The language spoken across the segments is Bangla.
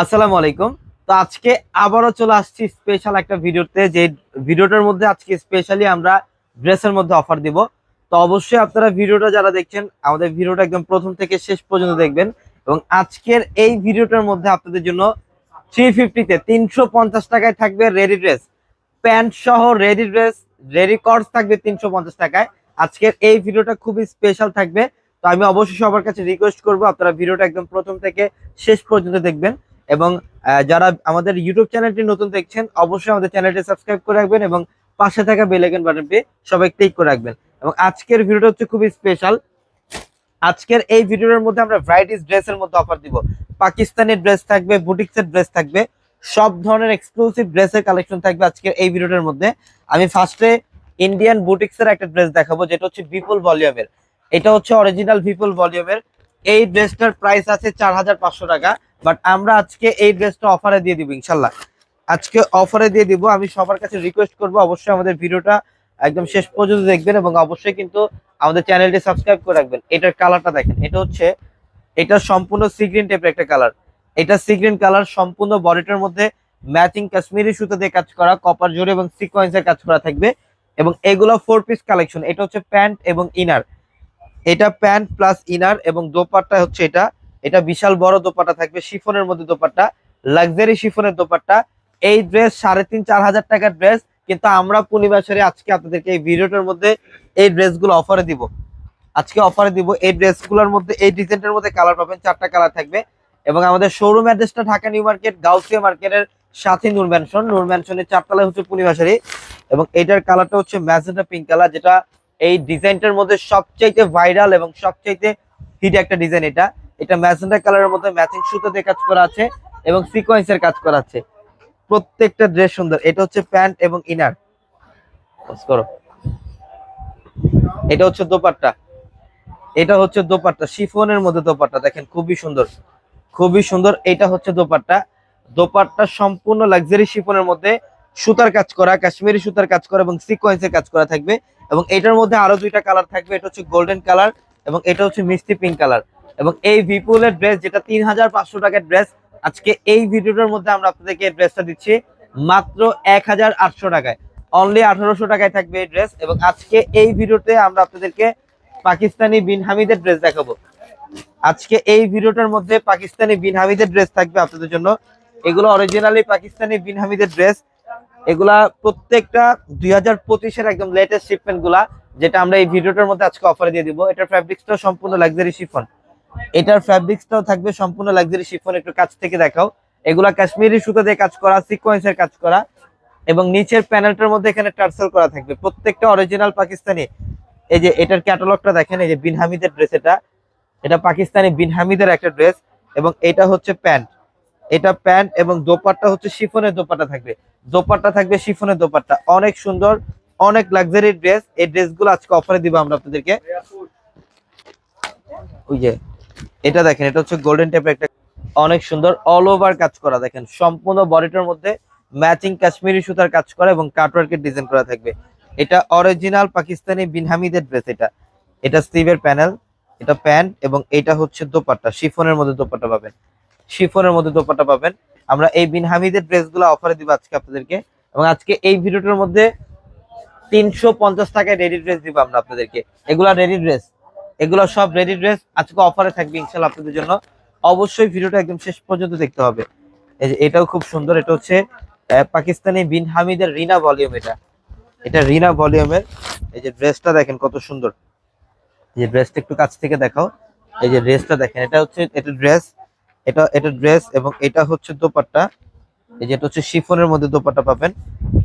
আসসালামু আলাইকুম। তো আজকে আবারও চলে আসছি স্পেশাল একটা ভিডিওতে, যে ভিডিওটার মধ্যে আজকে স্পেশালি আমরা ড্রেসের মধ্যে অফার দিব। তো অবশ্যই আপনারা ভিডিওটা যারা দেখছেন, আমাদের ভিডিওটা একদম প্রথম থেকে শেষ পর্যন্ত দেখবেন এবং আজকের এই ভিডিওটার মধ্যে আপনাদের জন্য থ্রি ফিফটিতে তিনশো পঞ্চাশ টাকায় থাকবে রেডি ড্রেস প্যান্ট সহ রেডি ড্রেস রেডি কর্স থাকবে তিনশো পঞ্চাশ টাকায়। আজকের এই ভিডিওটা খুবই স্পেশাল থাকবে। তো আমি অবশ্যই সবার কাছে রিকোয়েস্ট করব, আপনারা ভিডিওটা একদম প্রথম থেকে শেষ পর্যন্ত দেখবেন। এবং যারা আমাদের ইউটিউব চ্যানেলটি নতুন দেখছেন, অবশ্যই আমাদের চ্যানেলটি সাবস্ক্রাইব করে রাখবেন এবং পাশে থাকা বেল আইকন বাটনটি সবাই ক্লিক করে রাখবেন। এবং আজকের ভিডিওটা হচ্ছে খুবই স্পেশাল আজকের এই ভিডিওর মধ্যে আমরা ভ্যারাইটিস ড্রেসের মধ্যে অফার দিব। পাকিস্তানি ড্রেস থাকবে বুটিক্সের ড্রেস থাকবে, সব ধরনের এক্সক্লুসিভ ড্রেসের কালেকশন থাকবে আজকের এই ভিডিওটার মধ্যে। আমি ফার্স্টে ইন্ডিয়ান বুটিক্সের একটা ড্রেস দেখাবো, যেটা হচ্ছে বিপুল ভলিউমের এটা হচ্ছে অরিজিনাল বিপুল ভলিউমের এই ড্রেসটার প্রাইস আছে চার হাজার পাঁচশো টাকা বাট আমরা আজকে এই ড্রেসটা অফারে দিয়ে দিব ইনশাল্লাহ। আজকে অফারে দিয়ে দিব, আমি সবার কাছে রিকোয়েস্ট করব, অবশ্যই আমাদের ভিডিওটা একদম শেষ পর্যন্ত দেখবেন এবং অবশ্যই কিন্তু আমাদের চ্যানেলটি সাবস্ক্রাইব করে রাখবেন। এটার কালারটা দেখেন, এটা হচ্ছে, এটা সম্পূর্ণ সিগ্রিন টাইপের একটা কালার এটা সিগ্রিন কালার সম্পূর্ণ বডিটার মধ্যে ম্যাচিং কাশ্মীরি সুতো দিয়ে কাজ করা কপার জোরে এবং সিকোয়েন্সের কাজ করা থাকবে। এবং এগুলো ফোর পিস কালেকশন এটা হচ্ছে প্যান্ট এবং ইনার এটা প্যান্ট প্লাস ইনার এবং দোপাট্টা হচ্ছে এটা। এটা বিশাল বড় দোপাট্টা থাকবে, শিফনের মধ্যে দোপাট্টা, লাক্সারি শিফনের দোপাট্টা। এই ড্রেস সাড়ে তিন, চার হাজার টাকার ড্রেস কিন্তু আমরা পূর্ণিমাসরে আজকে আপনাদেরকে এই ভিডিওটার মধ্যে এই ড্রেসগুলো অফারে দিব। আজকে অফারে দিব, এই ড্রেসগুলোর মধ্যে, এই ডিজাইনটার মধ্যে কালার পাবেন, চারটা কালার থাকবে। এবং আমাদের শোরুম অ্যাড্রেসটা ঢাকা নিউ মার্কেট গাউসিয়া মার্কেটের সাথে নূর ম্যানশন নূর ম্যানশনের চারতলায় হচ্ছে পূর্ণিমাশারি এবং এটার কালারটা হচ্ছে ম্যাজেন্টা পিঙ্ক কালার যেটা এই ডিজাইনটার মধ্যে সবচাইতে ভাইরাল এবং সবচাইতে হিট একটা ডিজাইন এটা। এটা ম্যাজেন্টা কালারের মধ্যে ম্যাচিং সুতো দিয়ে কাজ করা আছে এবং সিকোয়েন্সের কাজ করা আছে। প্রত্যেকটা ড্রেস সুন্দর। এটা হচ্ছে প্যান্ট এবং ইনার। করো। এটা হচ্ছে দোপাট্টা। এটা হচ্ছে দোপাট্টা। শিফনের মধ্যে দোপাট্টা। দেখেন, খুবই সুন্দর। খুবই সুন্দর। এটা হচ্ছে দোপাট্টা। দোপাট্টা সম্পূর্ণ লাক্সারি শিফনের মধ্যে সুতার কাজ করা, কাশ্মীরি সুতার কাজ করা এবং সিকোয়েন্সের কাজ করা থাকবে। এবং এটার মধ্যে আরও দুইটা কালার থাকবে, এটা হচ্ছে গোল্ডেন কালার এবং এটা হচ্ছে মিষ্টি পিঙ্ক কালার এবং এই বিপুলের ড্রেস যেটা তিন হাজার পাঁচশো টাকার ড্রেস আজকে এই ভিডিওটার মধ্যে আমরা আপনাদেরকে ড্রেসটা দিচ্ছি মাত্র এক হাজার আটশো টাকায়। অনলি আঠারোশো টাকায় থাকবে এই ড্রেস এবং আজকে এই ভিডিওতে আমরা আপনাদেরকে পাকিস্তানি বিন হামিদের ড্রেস দেখাবো। আজকে এই ভিডিওটার মধ্যে পাকিস্তানি বিন হামিদের ড্রেস থাকবে আপনাদের জন্য। এগুলো অরিজিনালি পাকিস্তানি বিন হামিদের ড্রেস এগুলা প্রত্যেকটা দুই হাজার পঁচিশের একদম লেটেস্ট শিপমেন্টগুলা যেটা আমরা এই ভিডিওটার মধ্যে আজকে অফারে দিয়ে দিব। এটার ফ্যাব্রিক্সটাও সম্পূর্ণ লাক্সারি শিফন এটার ফ্যাব্রিক্সটাও থাকবে সম্পূর্ণ লাক্সারি শিফন একটু কাছ থেকে দেখাও। এগুলা কাশ্মীরি সুতো দিয়ে কাজ করা সিকোয়েন্সের কাজ করা। এবং নিচের প্যানেলটার মধ্যে এখানে টার্সেল করা থাকবে। প্রত্যেকটা অরিজিনাল পাকিস্তানি। এই যে এটার ক্যাটালগটা দেখেন, এই যে বিনহামিদের ড্রেস এটা। এটা পাকিস্তানি বিনহামিদের একটা ড্রেস এবং এটা হচ্ছে প্যান্ট। এটা প্যান্ট এবং দোপাট্টা হচ্ছে শিফনের দোপাট্টা থাকবে। দোপাট্টা থাকবে শিফনের দোপাট্টা। অনেক সুন্দর, অনেক লাক্সারি ড্রেস এই ড্রেসগুলো আজকে অফারে দিব আমরা আপনাদেরকে। ওই যে, এটা দেখেন, এটা হচ্ছে গোল্ডেন টাইপের একটা অনেক সুন্দর অল ওভার কাজ করা। দেখেন, সম্পূর্ণ বডিটার মধ্যে ম্যাচিং কাশ্মীরি সুতার কাজ করা এবং কাটওয়ার্কের ডিজাইন করা থাকবে। এটা অরিজিনাল পাকিস্তানি বিনহামিদের ড্রেস এটা। এটা স্লিভের প্যানেল এটা প্যান্ট এবং এটা হচ্ছে দোপাট্টা। শিফনের মধ্যে দোপাট্টা পাবেন। শিফনের মধ্যে দোপাট্টা পাবেন। আমরা এই বিন হামিদের ড্রেসগুলো অফারে দিব আজকে আপনাদেরকে। এবং আজকে এই ভিডিওটার মধ্যে তিনশো পঞ্চাশ টাকায় রেডি ড্রেস দিব আমরা আপনাদেরকে। এগুলা রেডি ড্রেস এগুলো সব রেডি ড্রেস আজকে অফারে থাকবে ইনশাল্লাহ আপনাদের জন্য। অবশ্যই ভিডিওটা একদম শেষ পর্যন্ত দেখতে হবে। এই যে এটাও খুব সুন্দর, এটা হচ্ছে পাকিস্তানি বিন হামিদের রিনা ভলিউম এটা। এটা রিনা ভলিউমের এই যে ড্রেসটা দেখেন কত সুন্দর। এই যে ড্রেসটা একটু কাছ থেকে দেখাও। এই যে ড্রেসটা দেখেন, এটা হচ্ছে, এটা ড্রেস এটা এটা ড্রেস এবং এটা হচ্ছে দোপাট্টা। এই যেটা হচ্ছে শিফনের মধ্যে দোপাট্টা পাবেন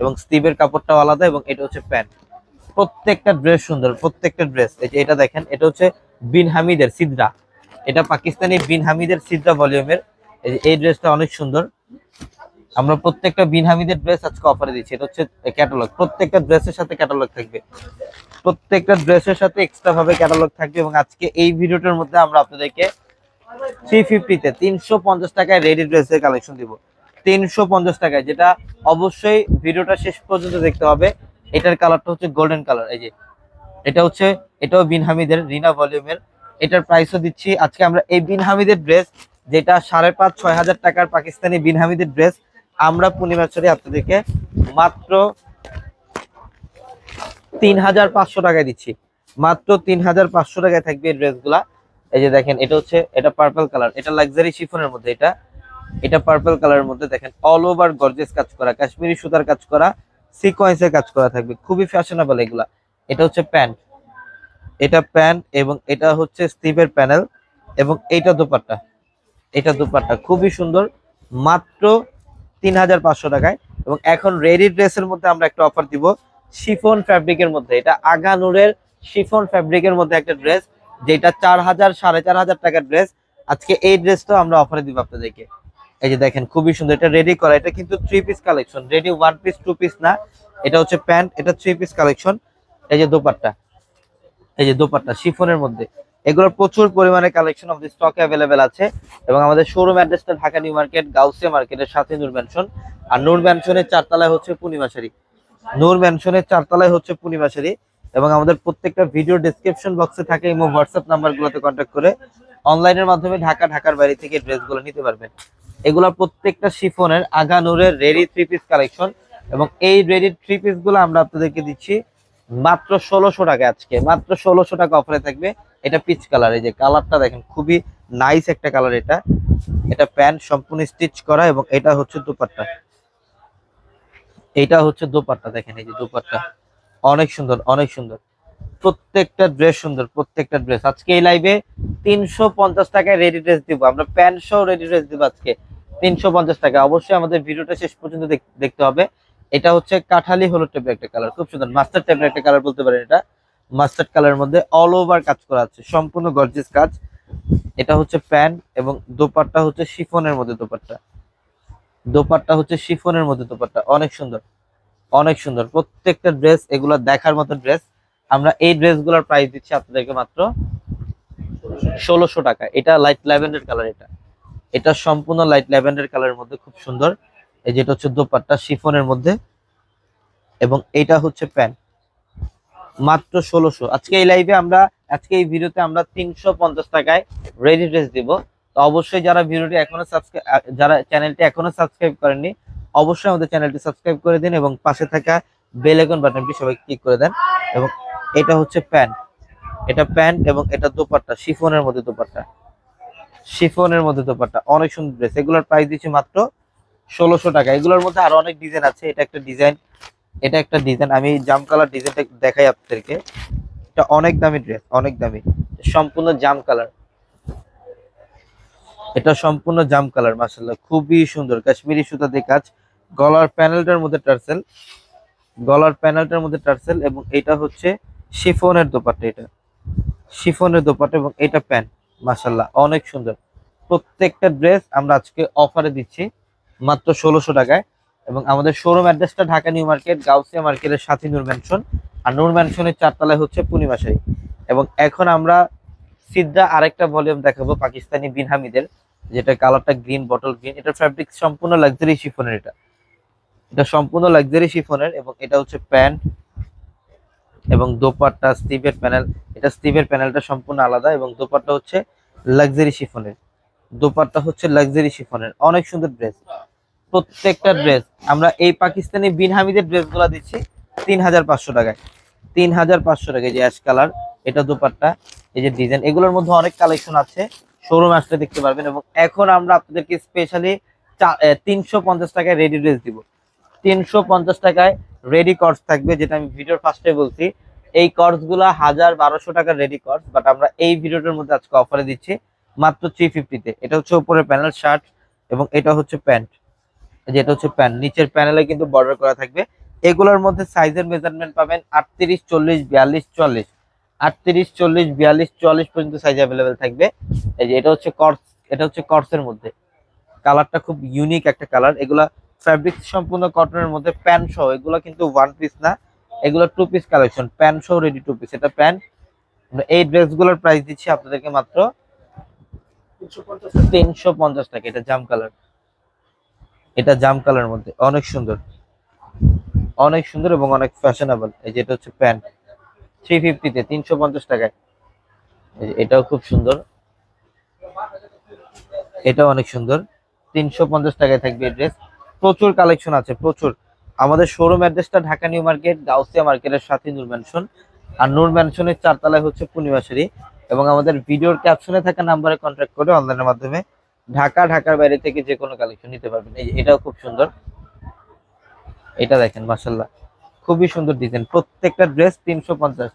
এবং স্টিভের কাপড়টাও আলাদা এবং এটা হচ্ছে প্যান্ট। প্রত্যেকটা ড্রেস সুন্দর, প্রত্যেকটা ড্রেস এই যে এটা দেখেন, এটা হচ্ছে বিন হামিদের সিদ্রা। এটা পাকিস্তানি বিন হামিদের সিদ্রা ভলিউমের এই ড্রেসটা অনেক সুন্দর। আমরা প্রত্যেকটা বিন হামিদের ড্রেস আজকে অফারে দিচ্ছি। এটা হচ্ছে ক্যাটালগ প্রত্যেকটা ড্রেসের সাথে ক্যাটালগ থাকবে। প্রত্যেকটা ড্রেসের সাথে এক্সট্রা ভাবে ক্যাটালগ থাকবে এবং আজকে এই ভিডিওটার মধ্যে আমরা আপনাদেরকে থ্রি ফিফটিতে তিনশো পঞ্চাশ টাকায় রেডি ড্রেসের কালেকশন দিব। তিনশো পঞ্চাশ টাকায়, যেটা অবশ্যই ভিডিওটা শেষ পর্যন্ত দেখতে হবে। এটার কালারটা হচ্ছে গোল্ডেন কালার এই যে। এটা হচ্ছে, এটাও বিন হামিদের রিনা ভলিউমের প্রাইসও দিচ্ছি। আজকে আমরা এই বিন হামিদের ড্রেস যেটা সাড়ে পাঁচ, ছয় হাজার পাকিস্তানি বিনহামিদের ড্রেস আমরা পূর্ণিমাচরে আপনাদেরকে মাত্র তিন হাজার পাঁচশো টাকায় দিচ্ছি। মাত্র তিন হাজার পাঁচশো টাকায় থাকবে এই ড্রেসগুলা এই যে দেখেন, এটা হচ্ছে, এটা পার্পল কালার এটা লাক্সারি শিফনের মধ্যে এটা। এটা পার্পল কালারের মধ্যে দেখেন অল ওভার গর্জেস কাজ করা, কাশ্মীরি সুতার কাজ করা সিকোয়েন্সের কাজ করা থাকবে, খুবই ফ্যাশনেবল এগুলা। এটা হচ্ছে প্যান্ট এটা প্যান্ট এবং এটা হচ্ছে স্টিভের প্যানেল এবং এইটা দোপাট্টা। এটা দোপাট্টা খুবই সুন্দর, মাত্র তিন হাজার পাঁচশো টাকায় এবং এখন রেডি ড্রেসের মধ্যে আমরা একটা অফার দিব শিফন ফ্যাব্রিকের মধ্যে। এটা আগানুরের শিফন ফ্যাব্রিকের মধ্যে একটা ড্রেস যেটা চার হাজার, সাড়ে চার হাজার টাকার ড্রেস আজকে এই ড্রেস ড্রেসটাও আমরা অফারে দিব আপনাদেরকে। এই যে দেখেন, খুবই সুন্দর, এটা রেডি করা, এটা কিন্তু three piece collection ready one piece two piece না, এটা হচ্ছে প্যান্ট এটা থ্রি পিস কালেকশন এই যে দোপাট্টা, এই যে দোপাট্টা, শিফনের মধ্যে। এগুলোর প্রচুর পরিমাণে কালেকশন আমাদের স্টকে অ্যাভেলেবেল আছে। এবং আমাদের শোরুম অ্যাড্রেসটা ঢাকা নিউ মার্কেট, গাউসিয়া মার্কেটের সাথে নূর ম্যানশন আর নূর ম্যানশনের চারতলায় হচ্ছে পূর্ণিমাশারি। নূর ম্যানশনের চারতলায় হচ্ছে পূর্ণিমাশারি। এবং আমাদের প্রত্যেকটা ভিডিও ডেসক্রিপশন বক্সে থাকে এবং হোয়াটসঅ্যাপ নাম্বারগুলোতে কন্ট্যাক্ট করে অনলাইনের মাধ্যমে ঢাকা, ঢাকার বাইরে থেকে ড্রেসগুলো নিতে পারবেন। এগুলো প্রত্যেকটা শিফনের আগা নূরের রেডি থ্রি পিস কালেকশন এবং এই রেডি থ্রি পিসগুলো আমরা আপনাদেরকে দিচ্ছি মাত্র ষোলোশো টাকা আজকে। মাত্র ষোলোশো টাকা অফারে থাকবে। এটা পিচ কালার এই যে কালারটা দেখেন, খুবই নাইস একটা কালার এটা। এটা প্যান্ট সম্পূর্ণ স্টিচ করা এবং এটা হচ্ছে দুপাট্টা। এটা হচ্ছে দোপাট্টা, দেখেন এই যে দোপাট্টা। অনেক সুন্দর অনেক সুন্দর। প্রত্যেকটা ড্রেস সুন্দর, প্রত্যেকটা ড্রেস আজকে এই লাইভে তিনশো পঞ্চাশ টাকায় রেডি ড্রেস দিব। আমরা প্যান্ট সহ রেডি ড্রেস দিব আজকে। তিনশো পঞ্চাশ টাকা। অবশ্যই আমাদের ভিডিওটা শেষ পর্যন্ত দেখ- দেখতে হবে। এটা হচ্ছে কাঠালি হলুদ টাইপের একটা কালার খুব সুন্দর। মাস্টার টাইপের একটা কালার বলতে পারেন এটা। মাস্টার্ড কালারের মধ্যে অল ওভার কাজ করা আছে। সম্পূর্ণ গর্জিয়াস কাজ। এটা হচ্ছে প্যান্ট এবং দোপাট্টা হচ্ছে শিফনের মধ্যে দোপাট্টা। দোপাট্টা হচ্ছে শিফনের মধ্যে দোপাট্টা। অনেক সুন্দর। অনেক সুন্দর। প্রত্যেকটা ড্রেস এগুলো দেখার মতো ড্রেস আমরা এই ড্রেসগুলোর প্রাইস দিচ্ছি আপনাদেরকে মাত্র ষোলোশো টাকা। এটা লাইট ল্যাভেন্ডার কালার এটা। এটা সম্পূর্ণ লাইট ল্যাভেন্ডার কালারের মধ্যে খুব সুন্দর। এই যেটা হচ্ছে দোপাট্টা শিফনের মধ্যে। এবং এটা হচ্ছে প্যান্ট। মাত্র ষোলোশো। আজকে এই লাইভে আমরা, আজকে এই ভিডিওতে আমরা তিনশো পঞ্চাশ টাকায় রেডি ড্রেস দিব। তো অবশ্যই যারা ভিডিওটি এখনও সাবস্ক্রাইব যারা চ্যানেলটি এখনও সাবস্ক্রাইব করেননি অবশ্যই আমাদের চ্যানেলটি সাবস্ক্রাইব করে দিন এবং পাশে থাকা বেল আইকন বাটনটি সবাই ক্লিক করে দেন এবং এটা হচ্ছে প্যান্ট। এটা প্যান্ট এবং এটা দোপাট্টা, শিফনের মধ্যে দোপাট্টা। শিফনের মধ্যে দোপাট্টা, অনেক সুন্দর ড্রেস এগুলোর প্রাইস দিচ্ছি মাত্র ষোলোশো টাকা। এগুলোর মধ্যে আরও অনেক ডিজাইন আছে। এটা একটা ডিজাইন এটা একটা ডিজাইন আমি জাম কালার ডিজাইনটা দেখাই আপনাদেরকে। এটা অনেক দামি ড্রেস অনেক দামি। সম্পূর্ণ জাম কালার এটা সম্পূর্ণ জাম কালার মাসাল্লাহ খুবই সুন্দর। কাশ্মীরি সুতা দিয়ে কাজ গলার প্যানেলটার মধ্যে টার্সেল, গলার প্যানেলটার মধ্যে টার্সেল এবং এটা হচ্ছে শিফনের দোপাট্টা এটা। শিফনের দোপাট্টা এবং এটা প্যান্ট মাসাল্লাহ অনেক সুন্দর। প্রত্যেকটা ড্রেস আমরা আজকে অফারে দিচ্ছি মাত্র ষোলোশো টাকায় এবং আমাদের শোরুম অ্যাড্রেসটা ঢাকা নিউ মার্কেট, গাউসিয়া মার্কেটের সাথে নূর ম্যানশন। আর নূর ম্যানশনের চারতলায় হচ্ছে পূর্ণিমাশারি এবং এখন আমরা সিদ্রা আরেকটা ভলিউম দেখাবো পাকিস্তানি বিনহামিদের যেটা কালারটা গ্রিন বটল গ্রিন এটা ফ্যাব্রিক সম্পূর্ণ লাক্সারি শিফনের এটা। এটা সম্পূর্ণ লাক্সারি শিফনের এবং এটা হচ্ছে প্যান্ট এবং দোপাট্টা স্টিভের প্যানেল। এটা স্টিভের প্যানেলটা সম্পূর্ণ আলাদা এবং দোপাট্টা হচ্ছে লাক্সারি শিফনের দোপাট্টা হচ্ছে লাক্সারি শিফনের অনেক সুন্দর ড্রেস প্রত্যেকটা ড্রেস আমরা এই পাকিস্তানি বিন হামিদের ড্রেসগুলো দিচ্ছি তিন হাজার পাঁচশো টাকায়। তিন হাজার পাঁচশো টাকায় যে অ্যাশ কালার এটা দোপাট্টা, এই যে ডিজাইন এগুলোর মধ্যে অনেক কালেকশন আছে। শোরুম আসলে দেখতে পারবেন এবং এখন আমরা আপনাদেরকে স্পেশালি তিনশো পঞ্চাশ টাকায় রেডি ড্রেস দিব। তিনশো পঞ্চাশ টাকায় রেডি কর্স থাকবে, যেটা আমি ভিডিওর ফার্স্টে বলছি। এই কর্সগুলা হাজার বারোশো টাকার রেডি কর্স বাট আমরা এই ভিডিওটার মধ্যে আজকে অফারে দিচ্ছি মাত্র থ্রি ফিফটিতে এটা হচ্ছে উপরের প্যানেল শার্ট এবং এটা হচ্ছে প্যান্ট যেটা হচ্ছে প্যান্ট নিচের প্যানেলে কিন্তু বর্ডার করা থাকবে। এগুলোর মধ্যে সাইজের মেজারমেন্ট পাবেন আটত্রিশ, চল্লিশ, বিয়াল্লিশ চল্লিশ আটত্রিশ, চল্লিশ, বিয়াল্লিশ চল্লিশ পর্যন্ত সাইজ অ্যাভেলেবেল থাকবে। এই যে এটা হচ্ছে কর্স এটা হচ্ছে কর্সের মধ্যে। কালারটা খুব ইউনিক একটা কালার এগুলা ফ্যাব্রিক সম্পূর্ণ কটনের মধ্যে প্যান্ট সহ, এগুলো কিন্তু ওয়ান পিস না। এগুলো টু পিস কালেকশন প্যান্ট সহ রেডি টু পিস এটা প্যান্ট এই ড্রেসগুলোর প্রাইস দিচ্ছি আপনাদেরকে মাত্র তিনশো পঞ্চাশ টাকা, এটা জাম কালার এটা জাম কালারের মধ্যে, অনেক সুন্দর। অনেক সুন্দর এবং অনেক ফ্যাশনেবল এই যেটা হচ্ছে প্যান্ট থ্রি ফিফটিতে তিনশো পঞ্চাশ টাকায়। এটাও খুব সুন্দর। এটাও অনেক সুন্দর। তিনশো পঞ্চাশ টাকায় থাকবে ড্রেস প্রচুর কালেকশন আছে, প্রচুর। আমাদের শোরুম অ্যাড্রেসটা ঢাকা নিউ মার্কেট, গাউসিয়া মার্কেটের সাথে নূর ম্যানশন আর নূর ম্যানশনের চারতলায় হচ্ছে পূর্ণিমাশারি এবং আমাদের ভিডিওর ক্যাপশনে থাকা নাম্বারে কন্ট্যাক্ট করে অনলাইনের মাধ্যমে ঢাকা, ঢাকার বাইরে থেকে যে কোনো কালেকশন নিতে পারবেন। এই এটাও খুব সুন্দর। এটা দেখেন মাসাল্লাহ খুবই সুন্দর ডিজাইন প্রত্যেকটা ড্রেস তিনশো পঞ্চাশ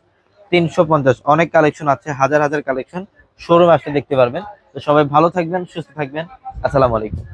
তিনশো পঞ্চাশ। অনেক কালেকশন আছে, হাজার হাজার কালেকশন শোরুম আসলে দেখতে পারবেন। তো সবাই ভালো থাকবেন, সুস্থ থাকবেন। আসসালামু আলাইকুম।